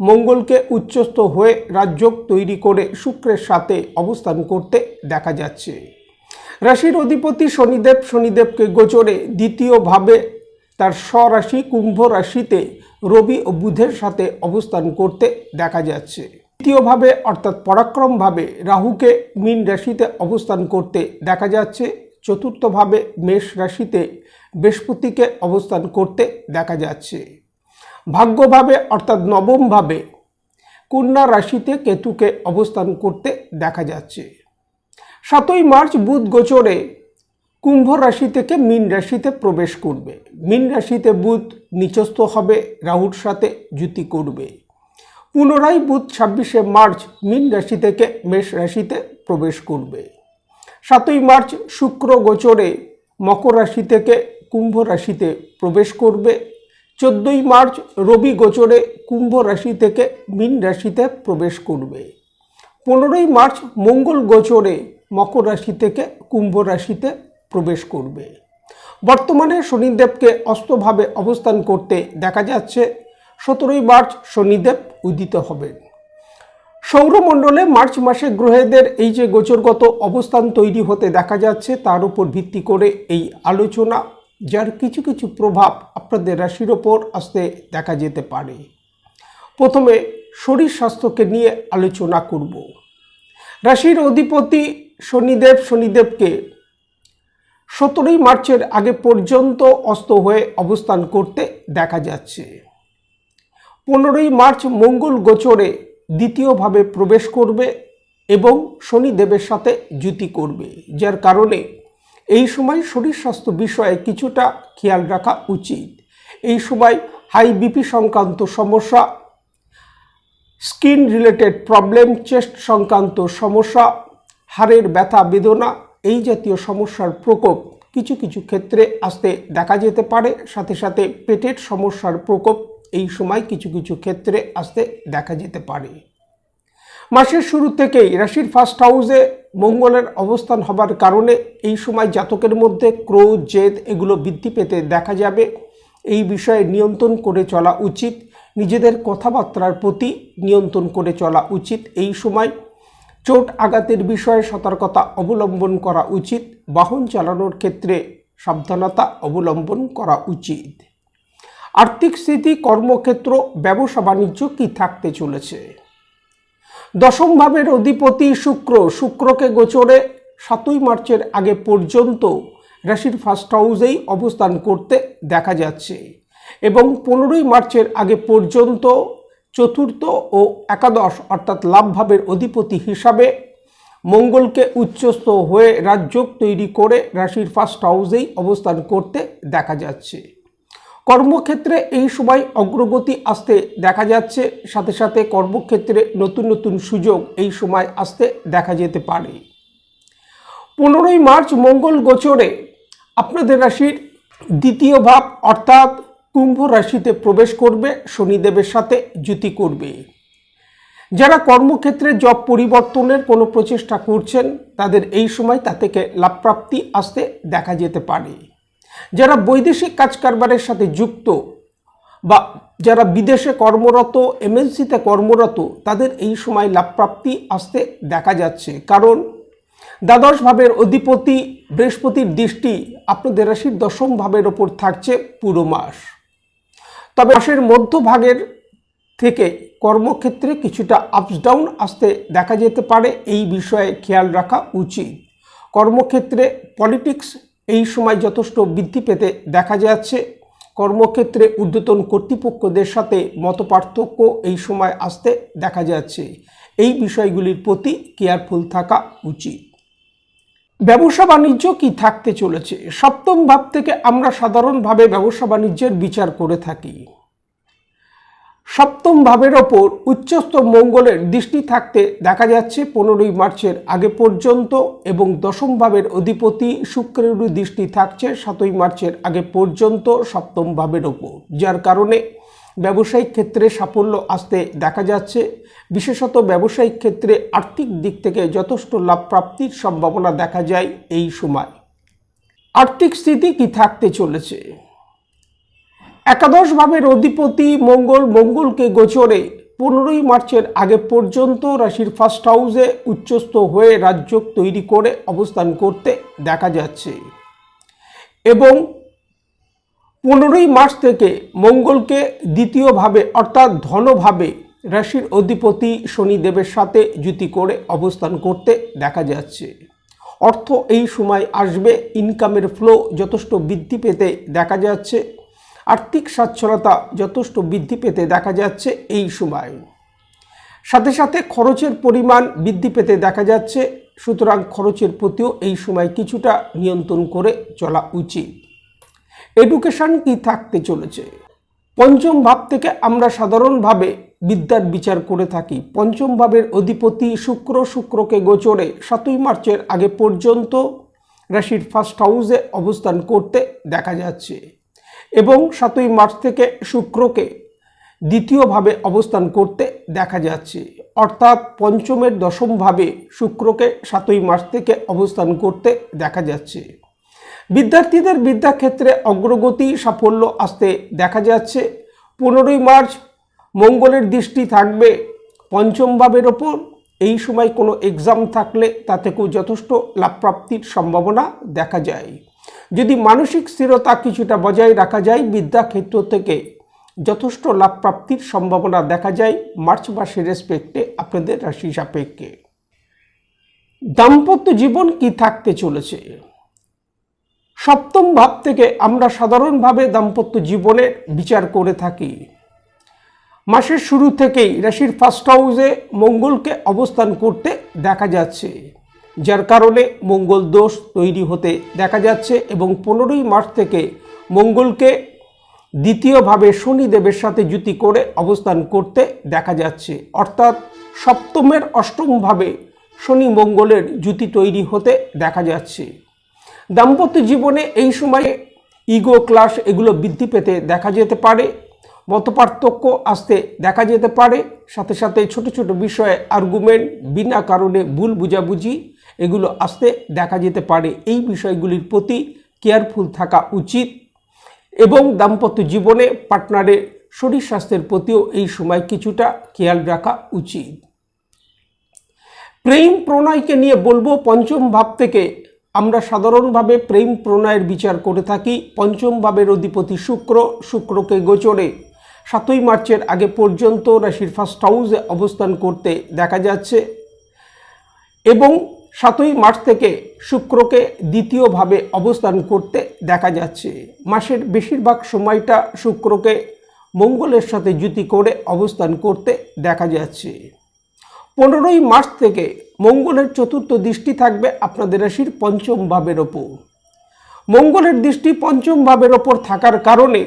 মঙ্গলকে উচ্চস্থ হয়ে রাজযোগ তৈরি করে শুক্রের সাথে অবস্থান করতে দেখা যাচ্ছে। রাশির অধিপতি শনিদেব শনিদেবকে গোচরে দ্বিতীয়ভাবে তার স্বরাশি কুম্ভ রাশিতে রবি ও বুধের সাথে অবস্থান করতে দেখা যাচ্ছে। তৃতীয়ভাবে অর্থাৎ পরাক্রমভাবে রাহুকে মীন রাশিতে অবস্থান করতে দেখা যাচ্ছে। চতুর্থভাবে মেষ রাশিতে বৃহস্পতিকে অবস্থান করতে দেখা যাচ্ছে। ভাগ্যভাবে, অর্থাৎ নবমভাবে কন্যা রাশিতে কেতুকে অবস্থান করতে দেখা যাচ্ছে। সাতই মার্চ বুধ গোচরে কুম্ভ রাশি থেকে মীন রাশিতে প্রবেশ করবে। মীন রাশিতে বুধ নিচস্থ হবে, রাহুর সাথে জুতি করবে। পুনরায় বুধ ছাব্বিশে মার্চ মীন রাশি থেকে মেষ রাশিতে প্রবেশ করবে। সাতই মার্চ শুক্র গোচরে মকর রাশি থেকে কুম্ভ রাশিতে প্রবেশ করবে। চোদ্দোই মার্চ রবি গোচরে কুম্ভ রাশি থেকে মীন রাশিতে প্রবেশ করবে। পনেরোই মার্চ মঙ্গল গোচরে মকর রাশি থেকে কুম্ভ রাশিতে প্রবেশ করবে। বর্তমানে শনিদেবকে অস্তভাবে অবস্থান করতে দেখা যাচ্ছে, সতেরোই মার্চ শনিদেব উদিত হবেন। সৌরমণ্ডলে মার্চ মাসে গ্রহেদের এই যে গোচরগত অবস্থান তৈরি হতে দেখা যাচ্ছে, তার উপর ভিত্তি করে এই আলোচনা যার কিছু কিছু প্রভাব আপনাদের রাশির ওপর আসতে দেখা যেতে পারে। প্রথমে শরীর স্বাস্থ্যকে নিয়ে আলোচনা করব। রাশির অধিপতি শনিদেব শনিদেবকে সতেরোই মার্চের আগে পর্যন্ত অস্ত হয়ে অবস্থান করতে দেখা যাচ্ছে। পনেরোই মার্চ মঙ্গল গোচরে দ্বিতীয়ভাবে প্রবেশ করবে এবং শনিদেবের সাথে জুতি করবে, যার কারণে এই সময় শরীর স্বাস্থ্য বিষয়ে কিছুটা খেয়াল রাখা উচিত। এই সময় হাই বিপি সংক্রান্ত সমস্যা, স্কিন রিলেটেড প্রবলেম, চেস্ট সংক্রান্ত সমস্যা, হাড়ের ব্যথা, বেদনা এই জাতীয় সমস্যার প্রকোপ কিছু কিছু ক্ষেত্রে আসতে দেখা যেতে পারে। সাথে সাথে পেটের সমস্যার প্রকোপ এই সময় কিছু কিছু ক্ষেত্রে আসতে দেখা যেতে পারে। মাসের শুরু থেকেই রাশির ফার্স্ট হাউসে মঙ্গলের অবস্থান হবার কারণে এই সময় জাতকের মধ্যে ক্রোধ, জেদ এগুলো বৃদ্ধি পেতে দেখা যাবে। এই বিষয়ে নিয়ন্ত্রণ করে চলা উচিত। নিজেদের কথাবার্তার প্রতি নিয়ন্ত্রণ করে চলা উচিত। এই সময় চোট আঘাতের বিষয়ে সতর্কতা অবলম্বন করা উচিত। বাহন চালানোর ক্ষেত্রে সাবধানতা অবলম্বন করা উচিত। আর্থিক স্থিতি, কর্মক্ষেত্র ব্যবসা বাণিজ্য কি থাকতে চলেছে? দশম ভাবের অধিপতি শুক্র। শুক্রকে গোচরে সাতই মার্চের আগে পর্যন্ত রাশির ফার্স্ট হাউসেই অবস্থান করতে দেখা যাচ্ছে এবং পনেরোই মার্চের আগে পর্যন্ত চতুর্থ ও একাদশ অর্থাৎ লাভ ভাবের অধিপতি হিসাবে মঙ্গলকে উচ্চস্থ হয়ে রাজযোগ তৈরি করে রাশির ফার্স্ট হাউসেই অবস্থান করতে দেখা যাচ্ছে। কর্মক্ষেত্রে এই সময় অগ্রগতি আসতে দেখা যাচ্ছে, সাথে সাথে কর্মক্ষেত্রে নতুন নতুন সুযোগ এই সময় আসতে দেখা যেতে পারে। পনেরোই মার্চ মঙ্গল গোচরে আপনাদের রাশির দ্বিতীয় ভাব অর্থাৎ কুম্ভ রাশিতে প্রবেশ করবে, শনিদেবের সাথে জুতি করবে। যারা কর্মক্ষেত্রে জব পরিবর্তনের কোনো প্রচেষ্টা করছেন, তাদের এই সময় তা থেকে লাভপ্রাপ্তি আসতে দেখা যেতে পারে। যারা বৈদেশিক কাজ কারবারের সাথে যুক্ত বা যারা বিদেশে কর্মরত, এমএনসিতে কর্মরত, তাদের এই সময় লাভপ্রাপ্তি আসতে দেখা যাচ্ছে। কারণ দ্বাদশ ভাবের অধিপতি বৃহস্পতির দৃষ্টি আপনাদের রাশির দশম ভাবের ওপর থাকছে পুরো মাস। তবে মাসের মধ্যভাগের থেকে কর্মক্ষেত্রে কিছুটা আপস ডাউন আসতে দেখা যেতে পারে, এই বিষয়ে খেয়াল রাখা উচিত। কর্মক্ষেত্রে পলিটিক্স এই সময় যথেষ্ট বৃদ্ধি পেতে দেখা যাচ্ছে। কর্মক্ষেত্রে ঊর্ধ্বতন কর্তৃপক্ষদের সাথে মতপার্থক্য এই সময় আসতে দেখা যাচ্ছে। এই বিষয়গুলির প্রতি কেয়ারফুল থাকা উচিত। ব্যবসা বাণিজ্য কি থাকতে চলেছে? সপ্তম ভাব থেকে আমরা সাধারণভাবে ব্যবসা বাণিজ্যের বিচার করে থাকি। সপ্তম ভাবের ওপর উচ্চস্থ মঙ্গলের দৃষ্টি থাকতে দেখা যাচ্ছে পনেরোই মার্চের আগে পর্যন্ত এবং দশম ভাবের অধিপতি শুক্রেরও দৃষ্টি থাকছে সাতই মার্চের আগে পর্যন্ত সপ্তম ভাবের ওপর, যার কারণে ব্যবসায়িক ক্ষেত্রে সাফল্য আসতে দেখা যাচ্ছে। বিশেষত ব্যবসায়িক ক্ষেত্রে আর্থিক দিক থেকে যথেষ্ট লাভ প্রাপ্তির সম্ভাবনা দেখা যায় এই সময়। আর্থিক স্থিতি কি থাকতে চলেছে? একাদশ ভাবের অধিপতি মঙ্গল, মঙ্গলকে গোচরে পনেরোই মার্চের আগে পর্যন্ত রাশির ফার্স্ট হাউসে উচ্চস্থ হয়ে রাজ্য তৈরি করে অবস্থান করতে দেখা যাচ্ছে। এবং পনেরোই মার্চ থেকে মঙ্গলকে দ্বিতীয়ভাবে অর্থাৎ ধনভাবে রাশির অধিপতি শনিদেবের সাথে জুতি করে অবস্থান করতে দেখা যাচ্ছে। অর্থ এই সময় আসবে ইনকামের ফ্লো যথেষ্ট বৃদ্ধি পেতে দেখা যাচ্ছে। আর্থিক সচ্ছলতা যথেষ্ট বৃদ্ধি পেতে দেখা যাচ্ছে এই সময়। সাথে সাথে খরচের পরিমাণ বৃদ্ধি পেতে দেখা যাচ্ছে, সুতরাং খরচের প্রতিও এই সময় কিছুটা নিয়ন্ত্রণ করে চলা উচিত। এডুকেশন কি থাকতে চলেছে? পঞ্চম ভাব থেকে আমরা সাধারণভাবে বিদ্যার বিচার করে থাকি। পঞ্চম ভাবের অধিপতি শুক্র শুক্রকে গোচরে সাতই মার্চের আগে পর্যন্ত রাশির ফার্স্ট হাউসে অবস্থান করতে দেখা যাচ্ছে। এবং সাতই মার্চ থেকে শুক্রকে দ্বিতীয়ভাবে অবস্থান করতে দেখা যাচ্ছে। অর্থাৎ পঞ্চমের দশমভাবে শুক্রকে সাতই মার্চ থেকে অবস্থান করতে দেখা যাচ্ছে। বিদ্যার্থীদের বিদ্যাক্ষেত্রে অগ্রগতি সাফল্য আসতে দেখা যাচ্ছে। পনেরোই মার্চ মঙ্গলের দৃষ্টি থাকবে পঞ্চম ভাবের ওপর। এই সময় কোনো এক্সাম থাকলে তা থেকেও যথেষ্ট লাভপ্রাপ্তির সম্ভাবনা দেখা যায়। যদি মানসিক স্থিরতা কিছুটা বজায় রাখা যায় বিদ্যাক্ষেত্র থেকে যথেষ্ট লাভ প্রাপ্তির সম্ভাবনা দেখা যায়। মার্চ মাসের রেসপেক্টে আপনাদের রাশি সাপেক্ষে। দাম্পত্য জীবন কি থাকতে চলেছে? সপ্তম ভাব থেকে আমরা সাধারণভাবে দাম্পত্য জীবনের বিচার করে থাকি। মাসের শুরু থেকেই রাশির ফার্স্ট হাউসে মঙ্গলকে অবস্থান করতে দেখা যাচ্ছে। যার কারণে মঙ্গল দোষ তৈরি হতে দেখা যাচ্ছে এবং পনেরোই মার্চ থেকে মঙ্গলকে দ্বিতীয়ভাবে শনিদেবের সাথে জুতি করে অবস্থান করতে দেখা যাচ্ছে। অর্থাৎ সপ্তমের অষ্টমভাবে শনি মঙ্গলের জুতি তৈরি হতে দেখা যাচ্ছে। দাম্পত্য জীবনে এই সময়ে ইগো, ক্লাস এগুলো বৃদ্ধি পেতে দেখা যেতে পারে, মতপার্থক্য আসতে দেখা যেতে পারে। সাথে সাথে ছোট ছোট বিষয়ে আর্গুমেন্ট বিনা কারণে ভুল বুঝাবুঝি এগুলো আসতে দেখা যেতে পারে। এই বিষয়গুলির প্রতি কেয়ারফুল থাকা উচিত এবং দাম্পত্য জীবনে পার্টনারের শরীর স্বাস্থ্যের প্রতিও এই সময় কিছুটা খেয়াল রাখা উচিত। প্রেম প্রণয়কে নিয়ে বলব, পঞ্চম ভাব থেকে আমরা সাধারণভাবে প্রেম প্রণয়ের বিচার করে থাকি। পঞ্চম ভাবের অধিপতি শুক্র, শুক্রকে গোচরে। সাতই মার্চের আগে পর্যন্ত রাশির ফার্স্ট হাউসে অবস্থান করতে দেখা যাচ্ছে এবং সাতই মার্চ থেকে শুক্রকে দ্বিতীয়ভাবে অবস্থান করতে দেখা যাচ্ছে। মাসের বেশিরভাগ সময়টা শুক্রকে মঙ্গলের সাথে জুতি করে অবস্থান করতে দেখা যাচ্ছে। পনেরোই মার্চ থেকে মঙ্গলের চতুর্থ দৃষ্টি থাকবে আপনাদের রাশির পঞ্চম ভাবের ওপর। মঙ্গলের দৃষ্টি পঞ্চম ভাবের ওপর থাকার কারণে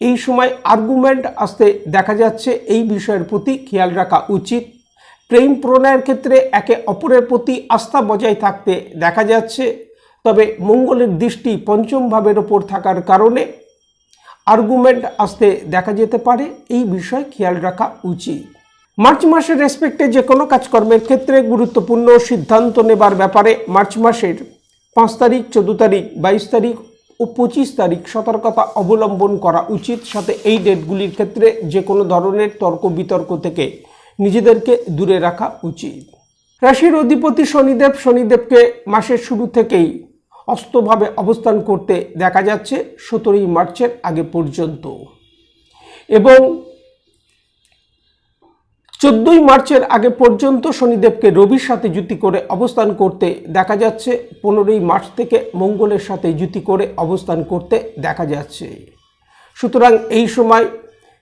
এই সময় আর্গুমেন্ট আসতে দেখা যাচ্ছে। এই বিষয়ের প্রতি খেয়াল রাখা উচিত। প্রেম প্রণয়ের ক্ষেত্রে একে অপরের প্রতি আস্থা বজায় থাকতে দেখা যাচ্ছে, তবে মঙ্গলের দৃষ্টি পঞ্চম ভাবের ওপর থাকার কারণে আর্গুমেন্ট আসতে দেখা যেতে পারে, এই বিষয়ে খেয়াল রাখা উচিত। মার্চ মাসের রেসপেক্টে যে কোনো কাজকর্মের ক্ষেত্রে গুরুত্বপূর্ণ সিদ্ধান্ত নেবার ব্যাপারে মার্চ মাসের পাঁচ তারিখ, চোদ্দ তারিখ, বাইশ তারিখ ও পঁচিশ তারিখ সতর্কতা অবলম্বন করা উচিত। সাথে এই ডেটগুলির ক্ষেত্রে যে কোনো ধরনের তর্ক বিতর্ক থেকে নিজেদেরকে দূরে রাখা উচিত। রাশির অধিপতি শনিদেব, শনিদেবকে মাসের শুরু থেকেই অস্তভাবে অবস্থান করতে দেখা যাচ্ছে সতেরোই মার্চের আগে পর্যন্ত। এবং চোদ্দই মার্চের আগে পর্যন্ত শনিদেবকে রবির সাথে জুতি করে অবস্থান করতে দেখা যাচ্ছে, পনেরোই মার্চ থেকে মঙ্গলের সাথে জুতি করে অবস্থান করতে দেখা যাচ্ছে। সুতরাং এই সময়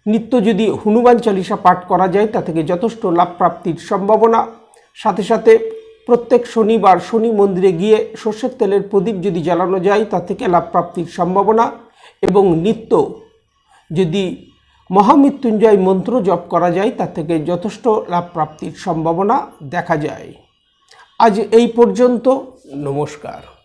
নিত্য যদি হনুমান চালিসা পাঠ করা যায়, তা থেকে যথেষ্ট লাভ প্রাপ্তির সম্ভাবনা। সাথে সাথে প্রত্যেক শনিবার শনি মন্দিরে গিয়ে সর্ষের তেলের প্রদীপ যদি জ্বালানো যায়, তা থেকে লাভ প্রাপ্তির সম্ভাবনা। এবং নিত্য যদি মহামৃত্যুঞ্জয় মন্ত্র জপ করা যায়, তা থেকে যথেষ্ট লাভ প্রাপ্তির সম্ভাবনা দেখা যায়। আজ এই পর্যন্ত, নমস্কার।